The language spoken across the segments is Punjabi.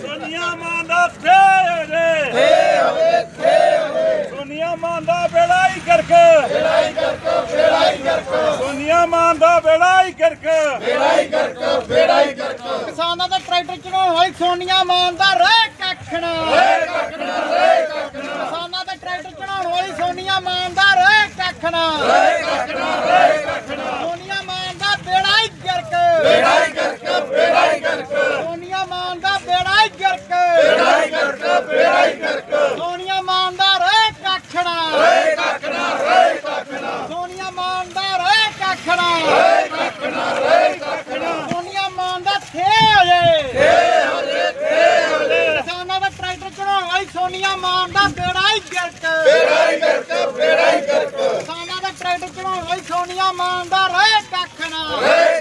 ਸੋਨੀਆ ਮਾਂ ਦਾ ਥੇ ਹੋ ਜੇ ਹੋਵੇ ਥੇ ਹੋਵੇ ਸੋਨੀਆ ਮਾਂ ਦਾ ਬੇੜਾ ਹੀ ਕਰਕ। ਬੇੜਾ ਹੀ ਕਰਕ ਬੇੜਾ ਹੀ ਕਰਕ ਸੋਨੀਆ ਮਾਂ ਦਾ ਬੇੜਾ ਹੀ ਕਰਕ। ਕਿਸਾਨਾਂ ਦਾ ਟਰੈਕਟਰ ਚੜਾਉਣ ਵਾਲੀ ਸੋਨੀਆ ਮਾਨ ਦਾ ਰਹਿ ਕੱਖਣਾ ਰਹਿ ਕੱਖਣਾ ਰਹਿ ਕੱਖਣਾ ਕਿਸਾਨਾਂ ਦਾ ਟਰੈਕਟਰ ਚੜਾਉਣ ਵਾਲੀ ਸੋਨੀਆ ਮਾਨ ਦਾ ਰਹਿ ਕੱਖਣਾ ਰਹਿ ਕੱਖਣਾ ਰਹਿ ਕੱਖਣਾ ਸੋਨੀਆ ਮਾਨ ਦਾ ਬੇੜਾ ਹੀ ਗਰਕ ਬੇੜਾ ਹੀ ਗਰਕ ਬੇੜਾ ਹੀ ਗਰਕ ਸੋਨੀਆ ਮਾਨ ਦਾ ਬੇੜਾ ਹੀ ਗਰਕ ਬੇੜਾ ਹੀ ਗਰਕ ਬੇੜਾ ਹੀ ਗਰਕ ਸੋਨੀਆ ਮਾਨ ਦਾ ਰਹਿ ਕੱਖਣਾ ਰਹਿ ਕੱਖਣਾ ਰਹਿ ਕੱਖਣਾ ਸੋਨੀਆ ਮਾਨ ਦਾ ਰਹਿ ਕੱਖਣਾ ਰਹਿ ਕੱਖਣਾ ਰਹਿ ਕੱਖਣਾ ਸੋਨੀਆ ਮਾਨ ਦਾ ਥੇ ਹੋ ਜੇ ਥੇ ਹੋ ਜੇ ਥੇ ਹੋ ਜੇ। ਕਿਸਾਨਾਂ ਦਾ ਟਰੈਕਟਰ ਚੜਾਉਣ ਵਾਲੀ ਸੋਨੀਆ ਮਾਨ ਦਾ ਬੇੜਾ ਹੀ ਗਰਕ। ਬੇੜਾ ਹੀ ਗਰਕ ਬੇੜਾ ਹੀ ਗਰਕ। ਕਿਸਾਨਾਂ ਦਾ ਟਰੈਕਟਰ ਚੜਾਉਣ ਵਾਲੀ ਸੋਨੀਆ ਮਾਨ ਦਾ ਰਹਿ ਕੱਖਣਾ ਰਹਿ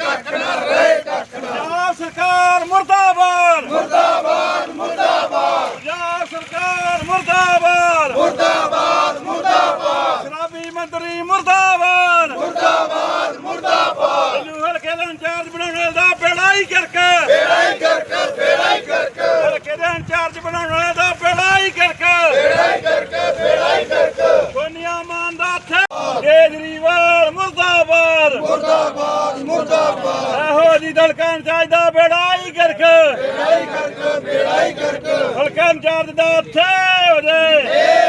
ਪੰਜਾਬ ਸਰਕਾਰ ਮੁਰਦਾਬਾਦ ਮੁਰਦਾਬਾਦ ਮੁਰਦਾਬਾਦ ਪੰਜਾਬ ਸਰਕਾਰ ਮੁਰਦਾਬਾਦ ਮੁਰਦਾਬਾਦ ਮੁਰਦਾਬਾਦ ਸ਼ਰਾਬੀ ਮੰਤਰੀ ਮੁਰਦਾਬਾਦ ਮੁਰਦਾਬਾਦ ਮੁਰਦਾਬਾਦ ਇਹਨੂੰ ਹਲਕੇ ਦਾ ਇੰਚਾਰਜ ਬਣਾਉਣ ਵਾਲੇ ਦਾ ਬੇੜਾ ਹੀ ਕਰਕ ਬੇੜਾ ਹੀ ਕਰਕ ਬੇੜਾ ਹੀ ਕਰਕ ਹਲਕੇ ਦਾ ਇੰਚਾਰਜ ਬਣਾਉਣ ਵਾਲੇ ਦਾ ਬੇੜਾ ਹੀ ਕਰਕ ਬੇੜਾ ਹੀ ਕਰਕ ਬੇੜਾ ਹੀ ਕਰਕ ਸੋਨੀਆ ਮਾਨ ਦਾ ਥੇ ਕੇਜਰੀਵਾਲ ਮੁਰਦਾਬਾਦ ਇਹੋ ਜੀ ਦਲਕਾਂ ਚਾਜ ਦਾ ਬੇੜਾ ਹੀ ਕਰਕ ਬੇੜਾ ਹੀ ਕਰਕ ਬੇੜਾ ਹੀ ਕਰਕ ਹਲਕਾ ਇੰਚਾਰਜ ਦਾ ਉੱਥੇ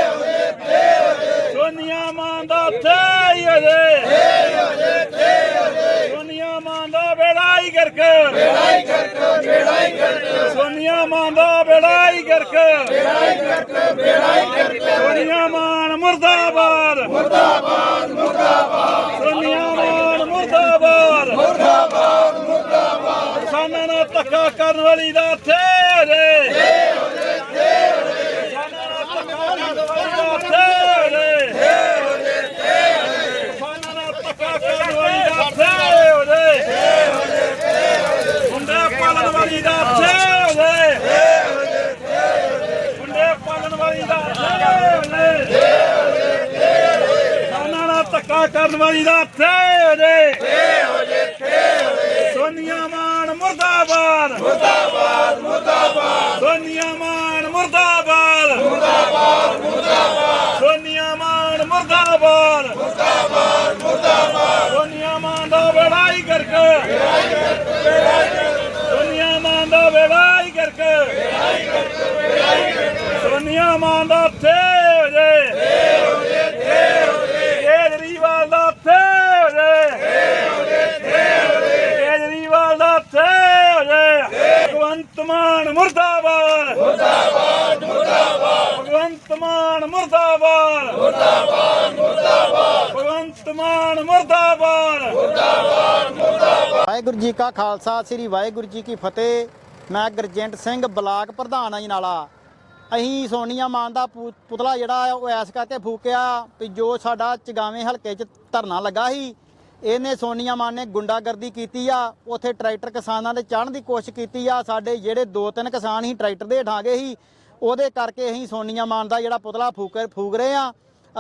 ਹੋ ਜੇ ਏ ਸੋਨੀਆ ਮਾਨ ਦਾ ਉੱਥੇ ਹੀ ਹੋ ਜੇ ਏ ਹੋ ਸੋਨੀਆ ਮਾਨ ਦਾ ਬੇੜਾ ਹੀ ਕਰਕ ਬੇੜਾ ਹੀ ਕਰਕ ਸੋਨੀਆ ਮਾਨ ਦਾ ਬੇੜਾ ਹੀ ਕਰਕ ਬੇੜਾ ਹੀ ਕਰਕ ਸੋਨੀਆ ਮਾਨ ਮੁਰਦਾਬਾਦ ਮੁਰਦਾਬਾਦ। ਮੁਰਦਾਬਾਦ ਸੋਨੀਆ ਮਾਨ ਮੁਰਦਾਬਾਦ ਕਿਸਾਨਾਂ ਨਾਲ ਧੱਕਾ ਕਰਨ ਵਾਲੀ ਦਾ ਥੇ ਹੋ ਜੇ ਥੇ ਹੋ ਜੇ ਥੇ ਹੋ ਜੇ ਕਿਸਾਨਾਂ ਨਾਲ ਧੱਕਾ ਕਰਨ ਵਾਲੀ ਦਾ ਥੇ ਹੋ ਜੇ ਥੇ ਹੋ ਜੇ ਥੇ ਹੋ ਜੇ ਕਿਸਾਨਾਂ ਨਾਲ ਧੱਕਾ ਕਰਨ ਵਾਲੀ ਦਾ ਥੇ ਹੋ ਜੇ ਥੇ ਹੋ ਜੇ ਥੇ ਹੋ ਜੇ ਮੁੰਡੇ ਪਾਲਣ ਵਾਲੀ ਦਾ ਥੇ ਹੋ ਜੇ ਥੇ ਹੋ ਜੇ ਥੇ ਹੋ ਜੇ ਮੁੰਡੇ ਪਾਲਣ ਵਾਲੀ ਦਾ ਥੇ ਹੋ ਜੇ ਥੇ ਹੋ ਜੇ ਥੇ ਹੋ ਜੇ ਕਿਸਾਨਾਂ ਨਾਲ ਧੱਕਾ ਕਰਨ ਦਾ ਥੇ ਹੋ ਜੇ ਥੇ ਹੋ ਜੇ ਥੇ ਹੋ ਜੇ ਸੋਨੀਆ ਮਾਨ ਮੁਰਦਾਬਾਦ। ਮੁਰਦਾਬਾਦ ਮੁਰਦਾਬਾਦ ਸੋਨੀਆ ਮਾਨ ਮੁਰਦਾਬਾਦ। ਮੁਰਦਾਬਾਦ ਮੁਰਦਾਬਾਦ ਸੋਨੀਆ ਮਾਨ ਮੁਰਦਾਬਾਦ। ਮੁਰਦਾਬਾਦ ਮੁਰਦਾਬਾਦ ਸੋਨੀਆ ਮਾਨ ਦਾ ਬੇੜਾ ਹੀ ਕਰਕ। ਬੇੜਾ ਹੀ ਕਰਕ ਸੋਨੀਆ ਮਾਨ ਦਾ ਬੇੜਾ ਹੀ ਕਰਕ ਬੇੜਾ ਹੀ ਕਰਕ। ਸੋਨੀਆ ਮਾਨ ਦਾ ਥੇ ਹੋ ਜੇ ਥੇ ਹੋ ਜੇ ਥੇ ਹੋ ਜੇ ਕੇਜਰੀਵਾਲ ਦਾ ਥੇ ਹੋ ਜੇ ਕੇਜਰੀਵਾਲ ਦਾ ਥੇ ਹੋ ਜੇ ਭਗਵੰਤ ਮਾਨ ਮੁਰਦਾਬਾਦ ਮੁਰਦਾਬਾਦ ਮੁਰਦਾਬਾਦ ਭਗਵੰਤ ਮਾਨ ਮੁਰਦਾਬਾਦ ਮੁਰਦਾਬਾਦ ਮੁਰਦਾਬਾਦ ਭਗਵੰਤ ਮਾਨ ਮੁਰਦਾਬਾਦ। ਵਾਹਿਗੁਰੂ ਜੀ ਕਾ ਖਾਲਸਾ, ਸ੍ਰੀ ਵਾਹਿਗੁਰੂ ਜੀ ਕੀ ਫਤਿਹ। ਮੈਂ ਗੁਰਜੰਟ ਸਿੰਘ, ਬਲਾਕ ਪ੍ਰਧਾਨ ਆ ਜੀ ਨਾਲਾ। ਅਸੀਂ ਸੋਨੀਆ ਮਾਨ ਦਾ ਪੂ- ਪੁਤਲਾ ਜਿਹੜਾ ਉਹ ਐਸ ਕਰਕੇ ਫੂਕਿਆ ਵੀ ਜੋ ਸਾਡਾ ਚਗਾਵੇਂ ਹਲਕੇ 'ਚ ਧਰਨਾ ਲੱਗਾ ਸੀ, ਇਹਨੇ ਸੋਨੀਆ ਮਾਨ ਨੇ ਗੁੰਡਾਗਰਦੀ ਕੀਤੀ ਆ। ਉੱਥੇ ਟਰੈਕਟਰ ਕਿਸਾਨਾਂ ਦੇ ਚੜ੍ਹਨ ਦੀ ਕੋਸ਼ਿਸ਼ ਕੀਤੀ ਆ। ਸਾਡੇ ਜਿਹੜੇ ਦੋ ਤਿੰਨ ਕਿਸਾਨ ਹੀ ਟਰੈਕਟਰ ਦੇ ਹੇਠਾਂ ਗਏ ਸੀ, ਉਹਦੇ ਕਰਕੇ ਅਸੀਂ ਸੋਨੀਆ ਮਾਨ ਦਾ ਜਿਹੜਾ ਪੁਤਲਾ ਫੂਕ ਫੂਕ ਰਹੇ ਆ।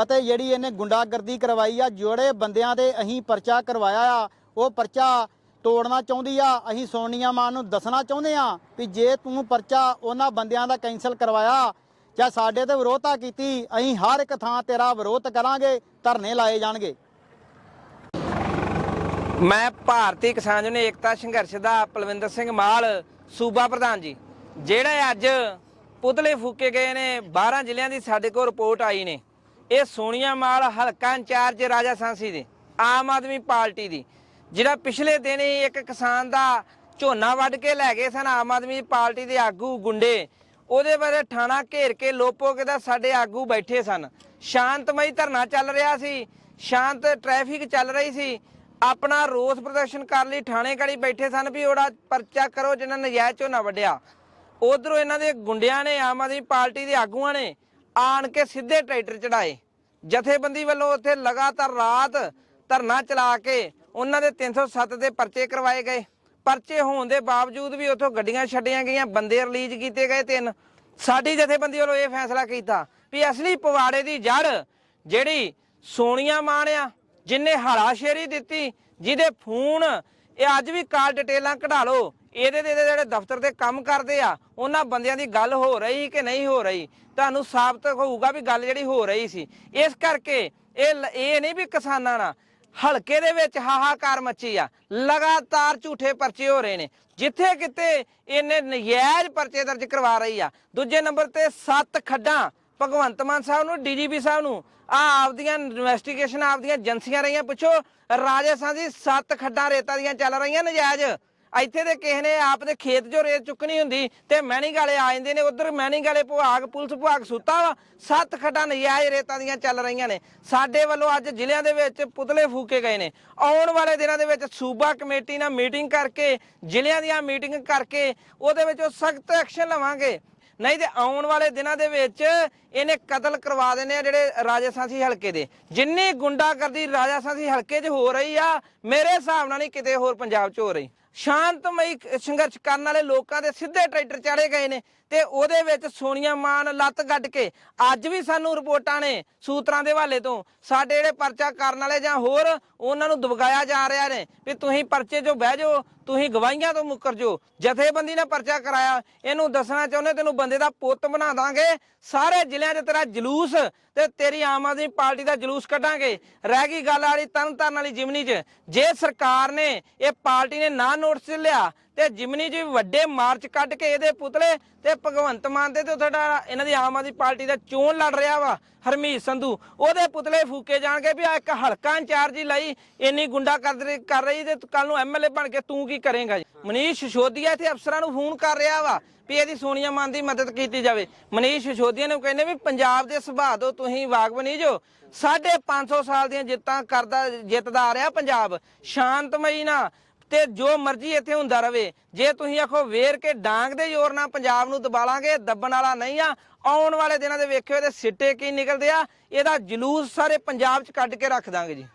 ਅਤੇ ਜਿਹੜੀ ਇਹਨੇ ਗੁੰਡਾਗਰਦੀ ਕਰਵਾਈ ਆ, ਜਿਹੜੇ ਬੰਦਿਆਂ ਦੇ ਅਸੀਂ ਪਰਚਾ ਕਰਵਾਇਆ ਆ, ਉਹ ਪਰਚਾ ਤੋੜਨਾ ਚਾਹੁੰਦੀ ਆ। ਅਸੀਂ ਸੋਨੀਆ ਮਾਨ ਨੂੰ ਦੱਸਣਾ ਚਾਹੁੰਦੇ ਆ ਵੀ ਜੇ ਤੂੰ ਪਰਚਾ ਉਹਨਾਂ ਬੰਦਿਆਂ ਦਾ ਕੈਂਸਲ ਕਰਵਾਇਆ ਜਾਂ ਸਾਡੇ ਤੇ ਵਿਰੋਧਤਾ ਕੀਤੀ, ਅਸੀਂ ਹਰ ਇੱਕ ਥਾਂ ਤੇਰਾ ਵਿਰੋਧ ਕਰਾਂਗੇ, ਧਰਨੇ ਲਾਏ ਜਾਣਗੇ। ਮੈਂ ਭਾਰਤੀ ਕਿਸਾਨ ਯੂਨੀਅਨ ਏਕਤਾ ਸੰਘਰਸ਼ ਦਾ ਪਲਵਿੰਦਰ ਸਿੰਘ ਮਾਲ, ਸੂਬਾ ਪ੍ਰਧਾਨ ਜੀ। ਜਿਹੜੇ ਅੱਜ ਪੁਤਲੇ ਫੂਕੇ ਗਏ ਨੇ 12 ਜ਼ਿਲ੍ਹਿਆਂ ਦੀ ਸਾਡੇ ਕੋਲ ਰਿਪੋਰਟ ਆਈ ਨੇ। ਇਹ ਸੋਨੀਆ ਮਾਲ ਹਲਕਾ ਇੰਚਾਰਜ ਰਾਜਾ ਸਾਂਸੀ ਦੇ, ਆਮ ਆਦਮੀ ਪਾਰਟੀ ਦੀ। ਜਿਹੜਾ ਪਿਛਲੇ ਦਿਨ ਹੀ ਇੱਕ ਕਿਸਾਨ ਦਾ ਝੋਨਾ ਵੱਢ ਕੇ ਲੈ ਗਏ ਸਨ, ਆਮ ਆਦਮੀ ਪਾਰਟੀ ਦੇ ਆਗੂ ਗੁੰਡੇ। ਉਹਦੇ ਬਾਰੇ ਥਾਣਾ ਘੇਰ ਕੇ ਲੋਪੋਕੇ ਦਾ ਸਾਡੇ ਆਗੂ ਬੈਠੇ ਸਨ। ਸ਼ਾਂਤਮਈ ਧਰਨਾ ਚੱਲ ਰਿਹਾ ਸੀ, ਸ਼ਾਂਤ ਟ੍ਰੈਫਿਕ ਚੱਲ ਰਹੀ ਸੀ। ਆਪਣਾ ਰੋਸ ਪ੍ਰਦਰਸ਼ਨ ਕਰਨ ਲਈ ਥਾਣੇ ਗੜੀ ਬੈਠੇ ਸਨ ਵੀ ਉਹਦਾ ਪਰਚਾ ਕਰੋ, ਜਿਹਨਾਂ ਨਜਾਇਜ਼ ਝੋਨਾ ਵੱਢਿਆ। ਉਧਰੋਂ ਇਹਨਾਂ ਦੇ ਗੁੰਡਿਆਂ ਨੇ, ਆਮ ਆਦਮੀ ਪਾਰਟੀ ਦੇ ਆਗੂਆਂ ਨੇ ਆਣ ਕੇ ਸਿੱਧੇ ਟਰੈਕਟਰ ਚੜਾਏ। ਜਥੇਬੰਦੀ ਵੱਲੋਂ ਉੱਥੇ ਲਗਾਤਾਰ ਰਾਤ ਧਰਨਾ ਚਲਾ ਕੇ ਉਹਨਾਂ ਦੇ 307 ਦੇ ਪਰਚੇ ਕਰਵਾਏ ਗਏ। ਪਰਚੇ ਹੋਣ ਦੇ ਬਾਵਜੂਦ ਵੀ ਉੱਥੋਂ ਗੱਡੀਆਂ ਛੱਡੀਆਂ ਗਈਆਂ, ਬੰਦੇ ਰਿਲੀਜ਼ ਕੀਤੇ ਗਏ ਤਿੰਨ। ਸਾਡੀ ਜਥੇਬੰਦੀ ਵੱਲੋਂ ਇਹ ਫੈਸਲਾ ਕੀਤਾ ਵੀ ਅਸਲੀ ਪਵਾੜੇ ਦੀ ਜੜ ਜਿਹੜੀ ਸੋਨੀਆ ਮਾਨ ਆ, ਜਿਨੇ ਹਾਲਾਸ਼ੇਰੀ ਦਿੱਤੀ, ਜਿਹਦੇ ਫੋਨ, ਇਹ ਅੱਜ ਵੀ ਕਾਲ ਡਿਟੇਲਾਂ ਕਢਾ ਲਓ ਇਹਦੇ ਦੇ ਜਿਹੜੇ ਦਫ਼ਤਰ ਦੇ ਕੰਮ ਕਰਦੇ ਆ, ਉਹਨਾਂ ਬੰਦਿਆਂ ਦੀ ਗੱਲ ਹੋ ਰਹੀ ਕਿ ਨਹੀਂ ਹੋ ਰਹੀ? ਤੁਹਾਨੂੰ ਸਾਬਤ ਹੋਊਗਾ ਵੀ ਗੱਲ ਜਿਹੜੀ ਹੋ ਰਹੀ ਸੀ। ਇਸ ਕਰਕੇ ਇਹ ਲ- ਇਹ ਨਹੀਂ ਵੀ ਕਿਸਾਨਾਂ ਨਾਲ ਹਲਕੇ ਦੇ ਵਿੱਚ ਹਾਹਾਕਾਰ ਮੱਚੀ ਆ। ਲਗਾਤਾਰ ਝੂਠੇ ਪਰਚੇ ਹੋ ਰਹੇ ਨੇ। ਜਿੱਥੇ ਕਿਤੇ ਇਹਨੇ ਨਜਾਇਜ਼ ਪਰਚੇ ਦਰਜ ਕਰਵਾ ਰਹੀ ਆ। ਦੂਜੇ ਨੰਬਰ ਤੇ ਸੱਤ ਖੱਡਾਂ ਭਗਵੰਤ ਮਾਨ ਸਾਹਿਬ ਨੂੰ, ਡੀਜੀਪੀ ਸਾਹਿਬ ਨੂੰ, ਆ ਆਪਦੀਆਂ ਇਨਵੈਸਟੀਗੇਸ਼ਨ ਆਪਦੀਆਂ ਏਜੰਸੀਆਂ ਰਹੀਆਂ। ਪੁੱਛੋ, ਰਾਜਸਥਾਨ ਦੀ ਸੱਤ ਖੱਡਾਂ ਰੇਤਾਂ ਦੀਆਂ ਚੱਲ ਰਹੀਆਂ ਨਜਾਇਜ਼। ਇੱਥੇ ਦੇ ਕਿਸੇ ਨੇ ਆਪ ਦੇ ਖੇਤ ਜੋ ਰੇਤ ਚੁੱਕਣੀ ਹੁੰਦੀ ਤੇ ਮੈਨਿੰਗ ਵਾਲੇ ਆ ਜਾਂਦੇ ਨੇ, ਉਧਰ ਮੈਨਿੰਗ ਵਾਲੇ ਵਿਭਾਗ ਪੁਲਿਸ ਵਿਭਾਗ ਸੁੱਤਾ ਵਾ, ਸੱਤ ਖੱਡਾਂ ਨਜਾਇਜ਼ ਰੇਤਾਂ ਦੀਆਂ ਚੱਲ ਰਹੀਆਂ ਨੇ। ਸਾਡੇ ਵੱਲੋਂ ਅੱਜ ਜ਼ਿਲ੍ਹਿਆਂ ਦੇ ਵਿੱਚ ਪੁਤਲੇ ਫੂਕੇ ਗਏ ਨੇ। ਆਉਣ ਵਾਲੇ ਦਿਨਾਂ ਦੇ ਵਿੱਚ ਸੂਬਾ ਕਮੇਟੀ ਨਾਲ ਮੀਟਿੰਗ ਕਰਕੇ, ਜ਼ਿਲ੍ਹਿਆਂ ਦੀਆਂ ਮੀਟਿੰਗ ਕਰਕੇ, ਉਹਦੇ ਵਿੱਚ ਉਹ ਸਖਤ ਐਕਸ਼ਨ ਲਵਾਂਗੇ। ਨਹੀਂ ਤੇ ਆਉਣ ਵਾਲੇ ਦਿਨਾਂ ਦੇ ਵਿੱਚ ਇਹਨੇ ਕਤਲ ਕਰਵਾ ਦੇਣੇ ਆ ਜਿਹੜੇ ਰਾਜਸਥਾਨੀ ਹਲਕੇ ਦੇ। ਜਿੰਨੀ ਗੁੰਡਾਗਰਦੀ ਰਾਜਸਥਾਨੀ ਹਲਕੇ 'ਚ ਹੋ ਰਹੀ ਆ, ਮੇਰੇ ਹਿਸਾਬ ਨਾਲ ਨਹੀਂ ਕਿਤੇ ਹੋਰ ਪੰਜਾਬ 'ਚ ਹੋ ਰਹੀ। ਸ਼ਾਂਤਮਈ ਸੰਘਰਸ਼ ਕਰਨ ਵਾਲੇ ਲੋਕਾਂ ਦੇ ਸਿੱਧੇ ਟਰੈਕਟਰ ਚਾੜੇ ਗਏ ਨੇ ਤੇ ਉਹਦੇ ਵਿੱਚ ਸੋਨੀਆ ਮਾਨ ਲੱਤ ਗੱਡ ਕੇ ਅੱਜ ਵੀ ਸਾਨੂੰ ਰਿਪੋਰਟਾਂ ਨੇ ਸੂਤਰਾਂ ਦੇ ਹਵਾਲੇ ਤੋਂ। ਸਾਡੇ ਜਿਹੜੇ ਪਰਚਾ ਕਰਨ ਵਾਲੇ ਜਾਂ ਹੋਰ, ਉਹਨਾਂ ਨੂੰ ਦਬਕਾਇਆ ਜਾ ਰਿਹਾ ਨੇ ਵੀ ਤੁਸੀਂ ਪਰਚੇ 'ਚੋਂ ਬਹਿ ਜਾਓ, ਤੁਸੀਂ ਗਵਾਹੀਆਂ ਤੋਂ ਮੁੱਕਰ ਜਾਓ। ਜਥੇਬੰਦੀ ਨੇ ਪਰਚਾ ਕਰਾਇਆ, ਇਹਨੂੰ ਦੱਸਣਾ ਚਾਹੁੰਦੇ ਤੈਨੂੰ ਬੰਦੇ ਦਾ ਪੁੱਤ ਬਣਾ ਦਾਂਗੇ। ਸਾਰੇ ਜ਼ਿਲ੍ਹਿਆਂ 'ਚ ਤੇਰਾ ਜਲੂਸ ਤੇ ਤੇਰੀ ਆਮ ਆਦਮੀ ਪਾਰਟੀ ਦਾ ਜਲੂਸ ਕੱਢਾਂਗੇ। ਰਹਿ ਗਈ ਗੱਲ ਵਾਲੀ ਤਰਨ ਤਾਰਨ ਵਾਲੀ ਜਿਮਨੀ 'ਚ। ਜੇ ਸਰਕਾਰ ਨੇ, ਇਹ ਪਾਰਟੀ ਨੇ ਨਾ ਨੋਟਿਸ ਲਿਆ ਤੇ ਜਿਮਨੀ 'ਚ ਵੱਡੇ ਮਾਰਚ ਕੱਢ ਕੇ ਇਹਦੇ ਪੁਤਲੇ ਤੇ ਭਗਵੰਤ ਮਾਨ ਦੇ ਤੇ ਤੁਹਾਡਾ ਇਹਨਾਂ ਦੀ ਆਮ ਆਦਮੀ ਪਾਰਟੀ ਦਾ ਚੋਣ ਲੜ ਰਿਹਾ ਵਾ, ਹਰਮੀਤ ਸੰਧੂ। ਉਹਦੇ ਪੁਤਲੇ ਫੂਕੇ ਜਾਣਗੇ ਵੀ ਆ ਇੱਕ ਹਲਕਾ ਇੰਚਾਰਜ ਹੀ ਲਈ, ਇੰਨੀ ਗੁੰਡਾ ਕਰ ਰਹੀ ਤੇ ਕੱਲ ਨੂੰ ਐਮਐਲਏ ਬਣ ਕੇ ਤੂੰ ਕੀ ਕਰੇਂਗਾ ਜੀ? ਮਨੀਸ਼ ਸਿਸੋਦੀਆ ਇੱਥੇ ਅਫਸਰਾਂ ਨੂੰ ਫੋਨ ਕਰ ਰਿਹਾ ਵਾ ਵੀ ਇਹਦੀ ਸੋਨੀਆ ਮਾਨ ਦੀ ਮਦਦ ਕੀਤੀ ਜਾਵੇ। ਮਨੀਸ਼ ਸਿਸੋਦੀਆ ਨੂੰ ਕਹਿੰਦੇ ਵੀ ਪੰਜਾਬ ਦੇ ਸੁਭਾਅ ਤੋਂ ਤੁਸੀਂ ਵਾਗਬਨੀ ਜੋ। ਸਾਢੇ 500 ਸਾਲ ਦੀਆਂ ਜਿੱਤਾਂ ਕਰਦਾ, ਜਿੱਤਦਾ ਆ ਰਿਹਾ ਪੰਜਾਬ। ਸ਼ਾਂਤਮਈ ਨਾ ਤੇ ਜੋ ਮਰਜ਼ੀ ਇੱਥੇ ਹੁੰਦਾ ਰਵੇ। ਜੇ ਤੁਸੀਂ ਆਖੋ ਵੇਰ ਕੇ ਡਾਂਗ ਦੇ ਜ਼ੋਰ ਨਾਲ ਪੰਜਾਬ ਨੂੰ ਦਬਾਲਾਂਗੇ ਦੱਬਣ ਵਾਲਾ ਨਹੀਂ ਆ। ਆਉਣ ਵਾਲੇ ਦਿਨਾਂ ਦੇ ਵੇਖਿਓ ਇਹਦੇ ਸਿੱਟੇ ਕੀ ਨਿਕਲਦੇ ਆ। ਇਹਦਾ ਜਲੂਸ ਸਾਰੇ ਪੰਜਾਬ 'ਚ ਕੱਢ ਕੇ ਰੱਖ ਦਾਂਗੇ ਜੀ।